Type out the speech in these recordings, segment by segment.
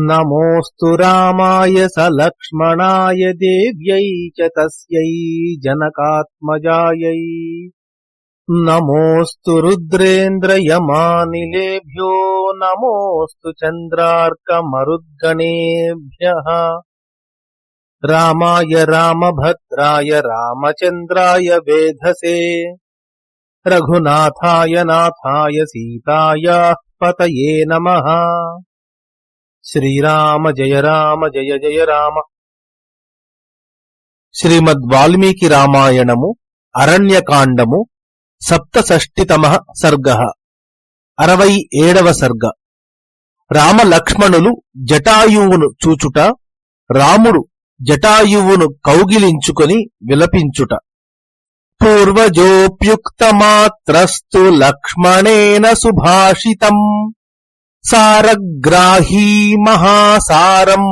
नमोऽस्तु रामाय सलक्ष्मणाय देव्यै नमोस्तु रुद्रेन्द्र यमानिलेभ्यो नमोस्तु रुद्रेन्द्रयमानिलेभ्यो, नमोऽस्तु राय राम भद्रा रामचंद्रा वेधसे। रघुनाथाय नाथाय सीतायाः पतये नमः। శ్రీరామ జయ రామ జయ జయ రామ. శ్రీమద్ వాల్మీకి రామాయణము అరణ్యకాండము సప్తషష్టితమ సర్గ. అరవై ఏడవ సర్గ. రామలక్ష్మణులు జటాయువును చూచుట రాముడు జటాయువును కౌగిలించుకొని విలపించుట. పూర్వజోప్యుక్తమాత్రస్తు లక్ష్మణేన సుభాషితం. సారగ్రాహీ మహాసారం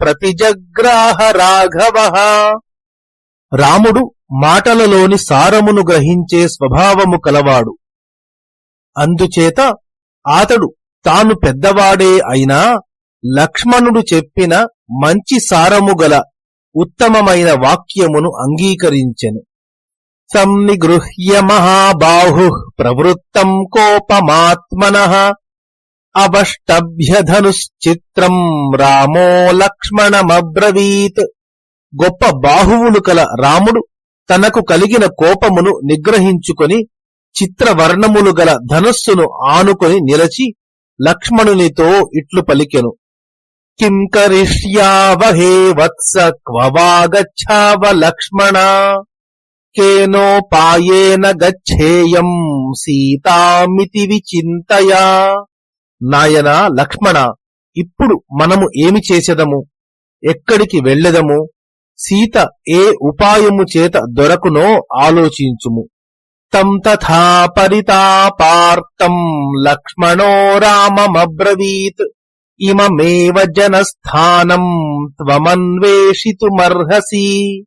ప్రతిజగ్రాహ రాఘవ రాముడు మాటలలోని సారమును గ్రహించే స్వభావము కలవాడు. అందుచేత అతడు తాను పెద్దవాడే అయినా లక్ష్మణుడు చెప్పిన మంచి సారము గల ఉత్తమమైన వాక్యమును అంగీకరించెను. సంనిగృహ్య మహాబాహు ప్రవృత్తం కోపమాత్మన। అవష్టభ్యధనుశ్చిత్రం రామో లక్ష్మణమబ్రవీత్. గొప్ప బాహువులు కల రాముడు తనకు కలిగిన కోపమును నిగ్రహించుకొని చిత్రవర్ణములు గల ధనుస్సును ఆనుకొని నిలచి లక్ష్మణునితో ఇట్లు పలికెను. కిం కరిష్యావహే వత్స క్వవాగచ్చావ లక్ష్మణ? కేనోపాయేన గచ్చేయం సీతామితి విచింతయా? నాయన లక్ష్మణ ఇప్పుడు మనము ఏమి చేసెదము? ఎక్కడికి వెళ్ళెదము? సీత ఏ ఉపాయము చేత దొరకునో ఆలోచించుము. తం తథా పరితాపార్తం లక్ష్మణో రామమబ్రవీత్. ఇమమేవ జనస్థానం త్వమన్వేషితుమర్హసి.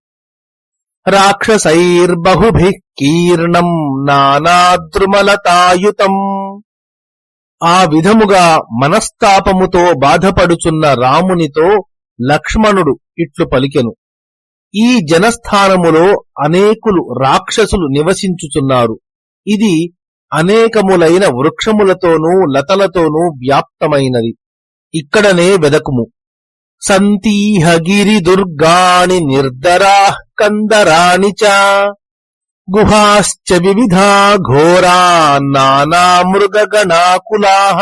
రాక్షసైర్బహుభిః కీర్ణం నానాద్రుమలతాయుతం. ఆ విధముగా మనస్తాపముతో బాధపడుచున్న రామునితో లక్ష్మణుడు ఇట్లు పలికెను. ఈ జనస్థానములో అనేకులు రాక్షసులు నివసించుచున్నారు. ఇది అనేకములైన వృక్షములతోనూ లతలతోనూ వ్యాప్తమైనది. ఇక్కడనే వెదకుము. సంతీహ గిరి దుర్గాణి నిర్ధరా కందరాని చ గుహాశ్చ వివిధా ఘోరా నానామృగగణాకులాః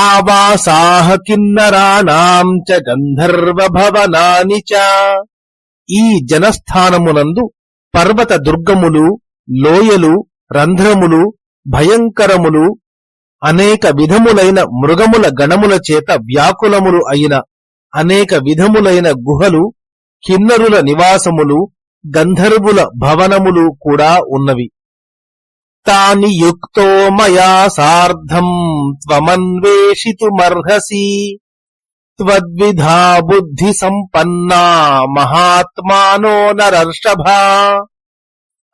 ఆవాసాః కిన్నరాణాం చ గంధర్వభవనాని చ. ఈ జనస్థానమునందు పర్వత దుర్గములు లోయలు రంధ్రములు భయంకరములు అనేక విధములైన మృగముల గణముల చేత వ్యాకులములు అయిన అనేక విధములైన గుహలు కిన్నరుల నివాసములు గంధర్వుల భవనములు కూడా ఉన్నవి. తాని యుక్తో మయా సార్ధం త్వమన్వేషితుమర్హసి త్వద్విధా బుద్ధి సంపన్నా మహాత్మానో నరర్షభ.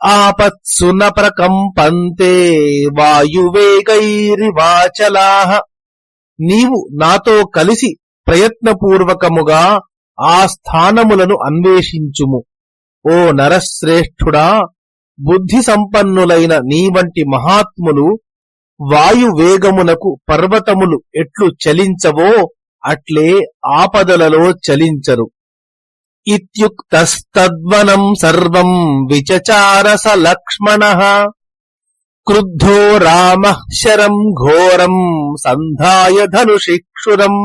ఆపత్సు న ప్రకంపంతే వాయువేగైరివాచలా. నీవు నాతో కలిసి ప్రయత్నపూర్వకముగా ఆ స్థానములను అన్వేషించుము. ఓ నరశ్రేష్ఠుడా బుద్ధి సంపన్నులైన నీ వంటి మహాత్ములు వాయువేగమునకు పర్వతములు ఎట్లు చలించవో అట్లే ఆపదలలో చలించరు. ఇత్యుక్తస్తద్వనం సర్వం విచచారస లక్ష్మణ క్రుద్ధో రామ శరం ఘోరం సంధాయ ధనుషిక్షురం.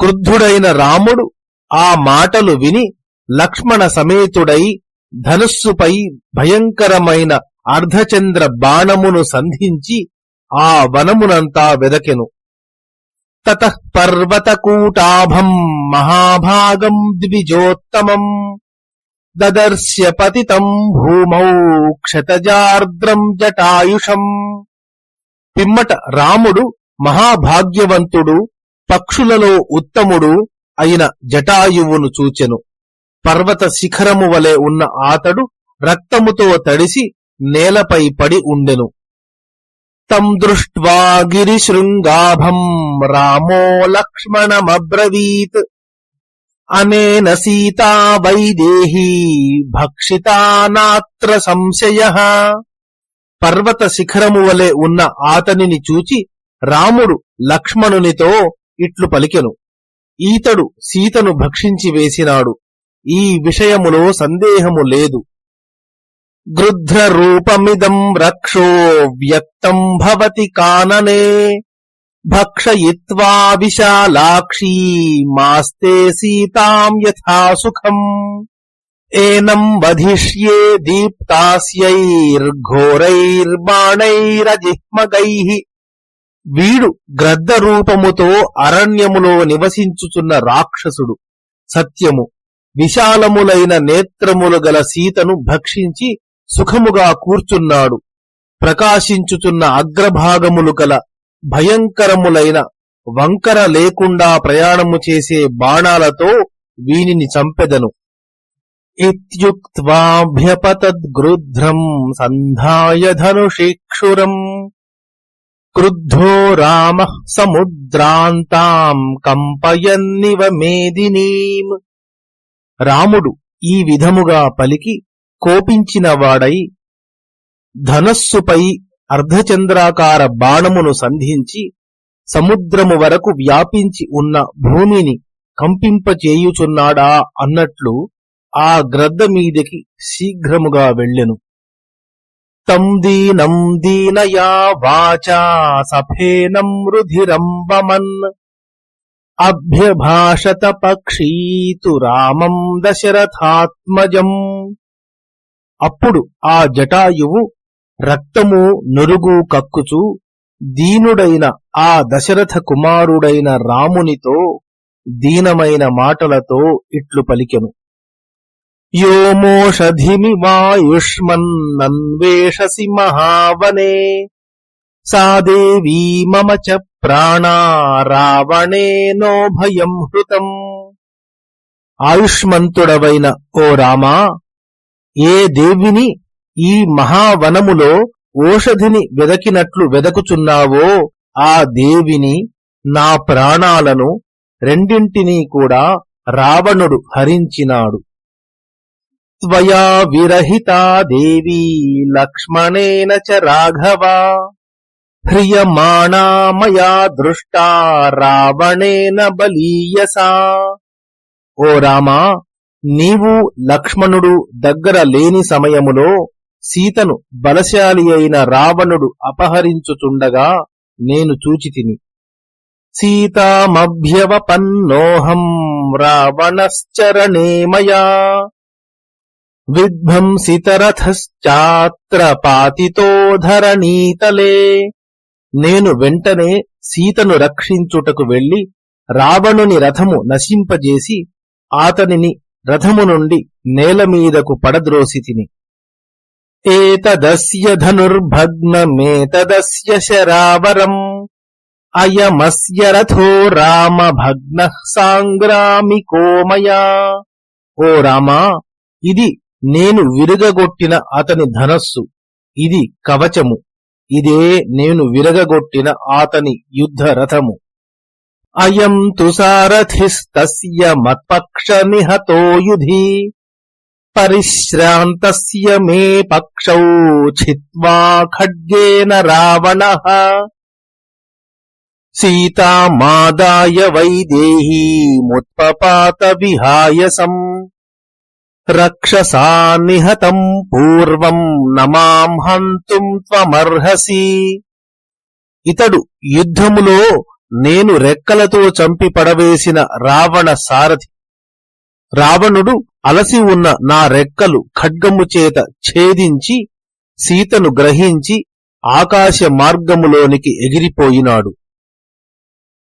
క్రుద్ధుడైన రాముడు ఆ మాటలు విని లక్ష్మణ సమేతుడై ధనుస్సుపై భయంకరమైన అర్ధచంద్ర బాణమును సంధించి ఆ వనమునంతా వెదకెను. తత పర్వతకూటాభం మహాభాగం ద్విజోత్తమం దదర్శ్య పతితం భూమౌ క్షతజార్ద్రం జటాయుషం. పిమ్మట రాముడు మహాభాగ్యవంతుడు పక్షులలో ఉత్తముడు అయిన జటాయువును చూచెను. పర్వత శిఖరము వలె ఉన్న ఆతడు రక్తముతో తడిసి నేలపై పడి ఉండెను. తం దృష్ట్వా గిరిశృంగాభం రామో లక్ష్మణమబ్రవీత్. అనేన సీతా వైదేహీ భక్షితా నాత్ర సంశయ. పర్వత శిఖరము వలె ఉన్న ఆతనిని చూచి రాముడు లక్ష్మణునితో ఇట్లు పలికెను. ఈతడు సీతను భక్షించి వేసినాడు. ఈ విషయములో సందేహము లేదు. గృధ్ర రూపమిదం రక్షో వ్యక్తం భవతి కాననే భక్షయిత్వా విశాలాక్షీ మాస్తే సీతాం యథా సుఖం. ఏనం వధిష్యే దీప్తాస్యైర్ఘోరైర్బాణైరజిహ్మగై. వీడు గ్రద్ద రూపముతో అరణ్యములో నివసించుచున్న రాక్షసుడు. సత్యము. విశాలములైన నేత్రములు గల సీతను భక్షించి సుఖముగా కూర్చున్నాడు. ప్రకాశించుచున్న అగ్రభాగములు గల భయంకరములైన వంకర లేకుండా ప్రయాణము చేసే బాణాలతో వీనిని చంపెదను. ఇత్యుక్త్వాభ్యపతద్గృధ్రం సంధాయ ధనుషిక్షురం. క్రుద్ధో రామ సముద్రాంతాం కంపయన్నివ మేదినీం రాముడు ఈ విధముగా పలికి కోపించినవాడై ధనస్సుపై అర్ధచంద్రాకార బాణమును సంధించి సముద్రము వరకు వ్యాపించి ఉన్న భూమిని కంపింపచేయుచున్నాడా అన్నట్లు ఆ గ్రద్ద మీదికి శీఘ్రముగా వెళ్ళెను. తం దీనం దీనయా వాచా సఫేనం రుధిరంబమన్ అభ్యభాషత పక్షీతు రామం దశరథాత్మజం. అప్పుడు ఆ జటాయువు రక్తము నురుగు కక్కుచూ దీనుడైన ఆ దశరథ కుమారుడైన రామునితో దీనమైన మాటలతో ఇట్లు పలికెను. యోమోషధిమి వాయుష్మన్నన్వేషసి మహావనే. సా దేవీ మమ చ ప్రాణా రావణేనో భయం హృతం ఆయుష్మంతుడవైన ఓ రామా ఏ దేవిని ఈ మహావనములో ఓషధిని వెదకినట్లు వెదకుచున్నావో ఆ దేవిని నా ప్రాణాలను రెండింటినీ కూడా రావణుడు హరించినాడు. త్వయా విరహితా దేవీ లక్ష్మణేన చ రాఘవా। హ్రియమాణా మయా దృష్టా రావణేన బలీయసా. ఓ రామా నీవు లక్ష్మణుడు దగ్గర లేని సమయములో సీతను బలశాలి అయిన రావణుడు అపహరించుచుండగా నేను చూచితిని. సీతామభ్యవపన్నోహం రావణశ్చరణే మయా విధ్వంసితరథశ్చాత్ర పాతితో ధరణీతలే నేను వెంటనే సీతను రక్షించుటకు వెళ్ళి రావణుని రథము నశింపజేసి ఆతనిని రథము నుండి నేలమీదకు పడద్రోసి తిని. ఏతదస్య ధనుర్భగ్నమేతదస్య శరావరం అయమస్య రథో రామ భగ్న సాంగ్రామి కోమయా. ఓ రామా ఇది నేను విరుగగొట్టిన అతని ధనస్సు ఇది కవచము. ఇదే నేను విరగగొట్టిన ఆతని యుద్ధ రథము అయం తుసారథిస్తస్య మత్పక్ష నిహతో యుధి పరిశ్రాంతస్య మే పక్షౌ చిత్వా ఖడ్గేన రావణ. సీతామాదాయ వైదేహీముత్పపాత విహాయసం. రక్షసా నిహతం పూర్వం నమాం హంతుం త్వమర్హసి ఇతడు యుద్ధములో నేను రెక్కలతో చంపి పడవేసిన రావణ సారథి రావణుడు అలసి ఉన్న నా రెక్కలు ఖడ్గము చేత ఛేదించి సీతను గ్రహించి ఆకాశ మార్గములోనికి ఎగిరిపోయినాడు.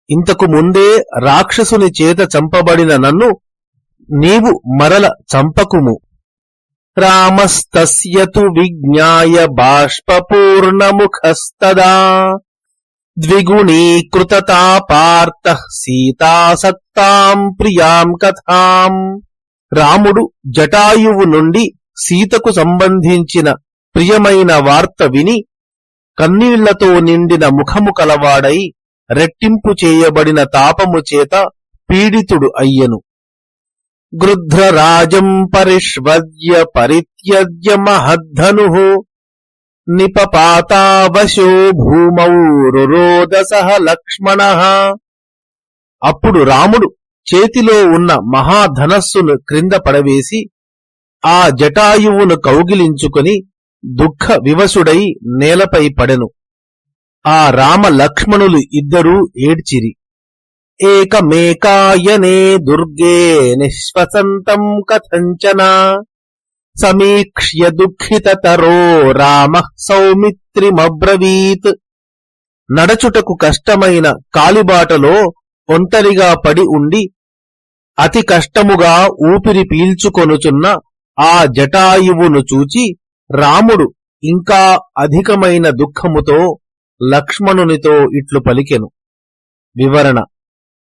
ఇంతకు ముందే రాక్షసుని చేత చంపబడిన నన్ను నీవు మరల చంపకుము. రామస్తస్యతు విజ్ఞాయ బాష్పూర్ణముఖస్తదా ద్విగుణీకృతతాపార్త సీతాసక్తాం ప్రియాం కథాం. రాముడు జటాయువు నుండి సీతకు సంబంధించిన ప్రియమైన వార్త విని కన్నీళ్ళతో నిండిన ముఖము కలవాడై రెట్టింపు చేయబడిన తాపము చేత పీడితుడు అయ్యను. గృధ్రరాజం పరిష్వద్య పరిత్యజ్య మహద్ధను నిపపాతావశో భూమౌ రురోదసః లక్ష్మణ అప్పుడు రాముడు చేతిలో ఉన్న మహాధనస్సును క్రింద పడవేసి ఆ జటాయువును కౌగిలించుకుని దుఃఖ వివసుడై నేలపై పడెను. ఆ రామ లక్ష్మణులు ఇద్దరూ ఏడ్చిరి. ఏకమేకాయనే దుర్గే నిశ్వసంతం కథంచన. సమీక్ష్య దుఃఖితతరో రామ సౌమిత్రిమబ్రవీత్. నడచుటకు కష్టమైన కాలిబాటలో ఒంటరిగా పడి ఉండి అతి కష్టముగా ఊపిరి పీల్చుకొనుచున్న ఆ జటాయువును చూచి రాముడు ఇంకా అధికమైన దుఃఖముతో లక్ష్మణునితో ఇట్లు పలికెను. వివరణ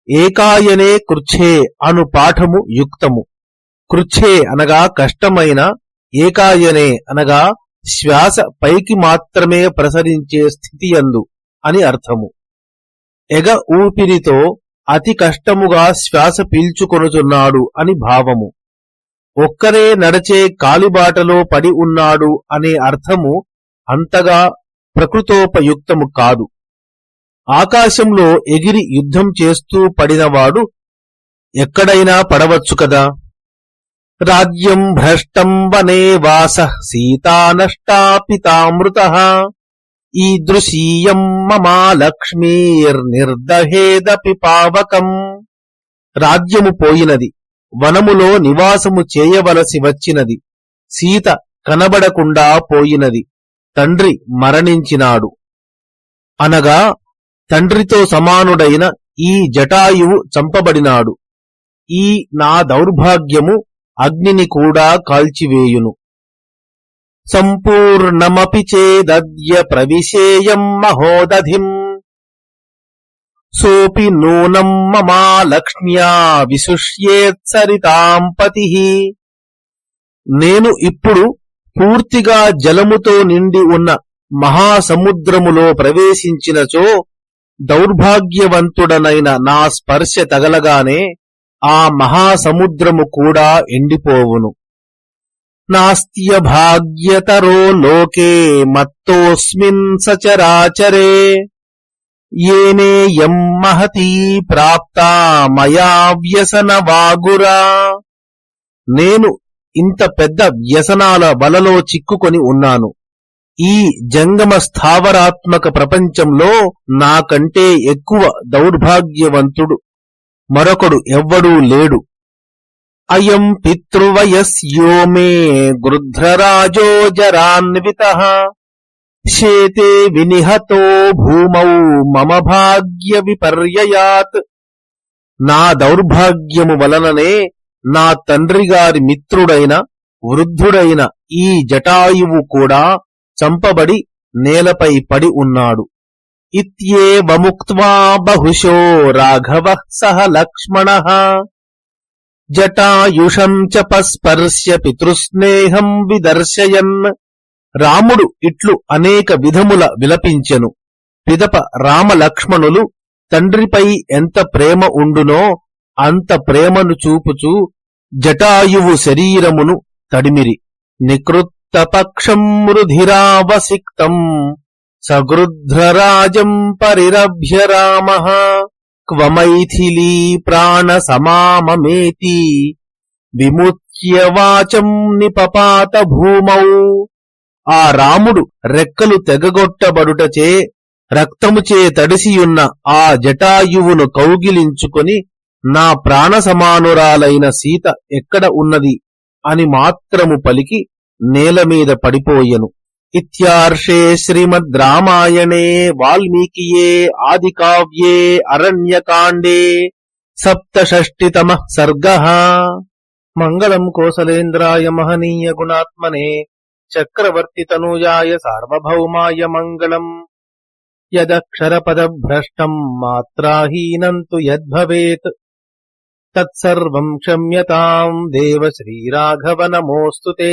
ఏకాయనే కృచ్ఛే అను పాఠము యుక్తము. కృచ్ఛే అనగా కష్టమైన ఏకాయనే అనగా శ్వాస పైకి మాత్రమే ప్రసరించే స్థితియందు అని అర్థము. ఎగ ఊపిరితో అతి కష్టముగా శ్వాస పీల్చుకొనుచున్నాడు అని భావము. ఒక్కరే నడచే కాలిబాటలో పడి ఉన్నాడు అనే అర్థము అంతగా ప్రకృతోపయుక్తము కాదు. ఆకాశంలో ఎగిరి యుద్ధం చేస్తూ పడినవాడు ఎక్కడైనా పడవచ్చు కదా? రాజ్యం భ్రష్టం వనే వాస సీతానష్టాపితామృత ఈదృశీయం మమా లక్ష్మీర్నిర్దహేదపి పావకం. రాజ్యము పోయినది వనములో నివాసము చేయవలసి వచ్చినది. సీత కనబడకుండా పోయినది తండ్రి మరణించినాడు. అనగా తండ్రితో సమానుడైన ఈ జటాయువు చంపబడినాడు. ఈ నా దౌర్భాగ్యము అగ్నిని కూడా కాల్చివేయును. సంపూర్ణమపి చేదద్య ప్రవిశేయం మహోదధిం. సోపి నూనం మమా లక్ష్మ్యా విశుష్యేత్సరితాం పతి. నేను ఇప్పుడు పూర్తిగా జలముతో నిండి ఉన్న మహాసముద్రములో ప్రవేశించినచో దౌర్భాగ్యవంతుడనైన నా స్పర్శ తగలగానే ఆ మహాసముద్రము కూడా ఎండిపోవును. నాస్త్య భాగ్యతరో లోకే మత్తోస్మిన్ సచరాచరే. ఏనేయం మహతీ ప్రాప్తా మయా వ్యసన వాగురా. నేను ఇంత పెద్ద వ్యసనాల వలలో చిక్కుకొని ఉన్నాను. ఈ జంగమ స్థావరాత్మక ప్రపంచంలో నాకంటే ఎక్కువ దౌర్భాగ్యవంతుడు మరొకడు ఎవ్వడూ లేడు. అయం పితృవయస్యో మే గృధ్రరాజో జరాన్విత శేతే వినిహతో భూమౌ మమ భాగ్య విపర్యయాత్. నా దౌర్భాగ్యము వలననే నా తండ్రిగారి మిత్రుడైన వృద్ధుడైన ఈ జటాయువు కూడా చంపబడి నేలపై పడి ఉన్నాడు. ఇత్యేవముక్త్వా బహుశో రాఘవ సహ లక్ష్మణ. జటాయుషం చ పస్పర్శ్య పితృస్నేహం విదర్శయన్. రాముడు ఇట్లు అనేక విధముల విలపించెను. పిదప రామలక్ష్మణులు తండ్రిపై ఎంత ప్రేమ ఉండునో అంత ప్రేమను చూపుచూ జటాయువు శరీరమును తడిమిరి. తపక్షం రుధిరావసిక్తం సగృధ్రరాజం పరిరభ్య రామ క్వమైథిలీ ప్రాణసమామమేతి విముచ్య వాచం నిపపాత భూమౌ ఆ రాముడు రెక్కలు తెగగొట్టబడుటచే రక్తముచే తడిసియున్న ఆ జటాయువును కౌగిలించుకొని నా ప్రాణ సమానురాలైన సీత ఎక్కడ ఉన్నది అని మాత్రము పలికి నేల మీద పడిపోయను. ఇత్యార్షే శ్రీమద్ రామాయణే వాల్మీకియే ఆది కావ్యే అరణ్యకాండే సప్తషష్టితమ సర్గ. మంగళం కోసలేంద్రాయ మహనీయ గుణాత్మనే చక్రవర్తి తనూజాయ సార్వభౌమాయ మంగళం. యదక్షర యదక్షరపదభ్రష్టం మాత్రాహీనం తు యద్భవేత్. తత్సర్వం క్షమ్యతాం దేవ శ్రీరాఘవ నమోస్తుతే